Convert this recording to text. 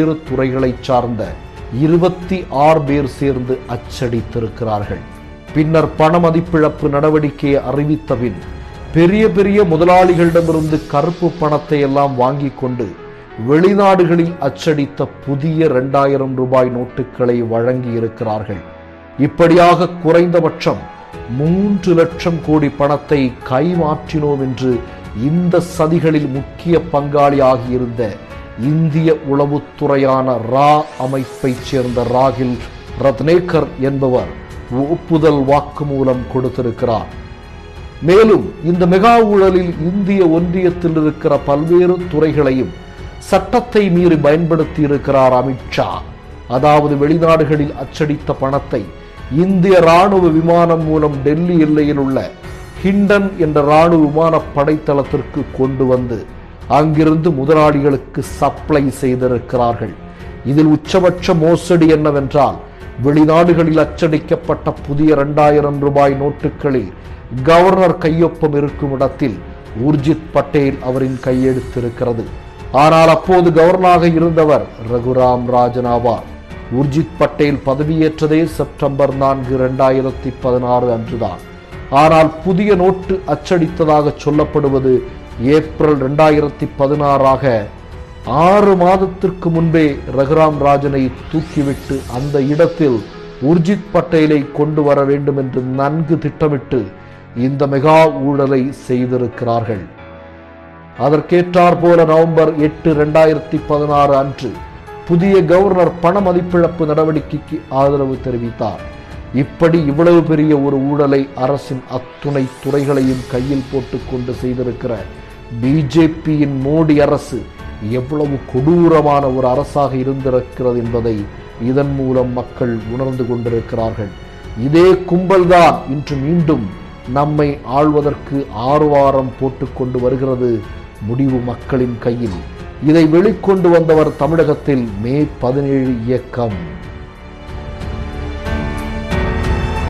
பல்வேறு துறைகளை சார்ந்த இருபத்தி ஆறு பேர் சேர்ந்து அச்சடித்திருக்கிறார்கள். பின்னர் பண மதிப்பிழப்பு நடவடிக்கையை அறிவித்த பின் பெரிய பெரிய முதலாளிகளிடமிருந்து கருப்பு பணத்தை எல்லாம் வாங்கி கொண்டு வெளிநாடுகளில் அச்சடித்த புதிய இரண்டாயிரம் ரூபாய் நோட்டுகளை வழங்கி இருக்கிறார்கள் இப்படியாக குறைந்தபட்சம் மூன்று லட்சம் கோடி பணத்தை கைமாற்றினோம் என்று இந்த சதிகளில் முக்கிய பங்காளியாகியிருந்த இருந்த இந்திய உளவுத்துறையான ரா அமைப்பைச் சேர்ந்த ராகில் ரத்னேகர் என்பவர் ஒப்புதல் வாக்குமூலம் கொடுத்திருக்கிறார். மேலும் இந்த மெகா ஊழலில் இந்திய ஒன்றியத்தில் இருக்கிற பல்வேறு துறைகளையும் சட்டத்தை மீறி பயன்படுத்தி இருக்கிறார் அமித்ஷா அதாவது வெளிநாடுகளில் அச்சடித்த பணத்தை இந்திய ராணுவ விமானம் மூலம் டெல்லி எல்லையில் உள்ள ஹிண்டன் என்ற ராணுவ விமான படைத்தளத்திற்கு கொண்டு வந்து அங்கிருந்து முதலாளிகளுக்கு சப்ளை செய்திருக்கிறார்கள். இதில் உச்சபட்ச மோசடி என்னவென்றால் வெளிநாடுகளில் அச்சடிக்கப்பட்ட புதிய இரண்டாயிரம் ரூபாய் நோட்டுகளில் கவர்னர் கையொப்பம் இருக்கும் இடத்தில் உர்ஜித் பட்டேல் அவரின் கையெழுத்திருக்கிறது ஆனால் அப்போது கவர்னராக இருந்தவர் ரகுராம் ராஜனாவார். உர்ஜித் பட்டேல் பதவியேற்றதே செப்டம்பர் நான்கு இரண்டாயிரத்தி பதினாறு அன்றுதான். ஆனால் புதிய நோட்டு அச்சடித்ததாக சொல்லப்படுவது ஏப்ரல் ரெண்டாயிரத்தி பதினாறாக ஆறு மாதத்திற்கு முன்பே ரகுராம் ராஜனை தூக்கிவிட்டு அந்த இடத்தில் உர்ஜித் பட்டேலை கொண்டு வர வேண்டும் என்று நன்கு திட்டமிட்டு இந்த மெகா ஊழலை செய்திருக்கிறார்கள். அதற்கேற்றார் போல நவம்பர் எட்டு ரெண்டாயிரத்தி பதினாறு அன்று புதிய கவர்னர் பண மதிப்பிழப்பு நடவடிக்கைக்கு ஆதரவு தெரிவித்தார். இப்படி இவ்வளவு பெரிய ஒரு ஊழலை அரசின் அத்துணை துறைகளையும் கையில் போட்டுக்கொண்டு செய்திருக்கிற பிஜேபியின் மோடி அரசு எவ்வளவு கொடூரமான ஒரு அரசாக இருந்திருக்கிறது என்பதை இதன் மூலம் மக்கள் உணர்ந்து கொண்டிருக்கிறார்கள். இதே கும்பல்தான் இன்று மீண்டும் நம்மை ஆள்வதற்கு ஆர்வாரம் போட்டுக்கொண்டு வருகிறது முடிவு மக்களின் கையில். இதை வெளிக்கொண்டு வந்தவர் தமிழகத்தில் மே பதினேழு இயக்கம்.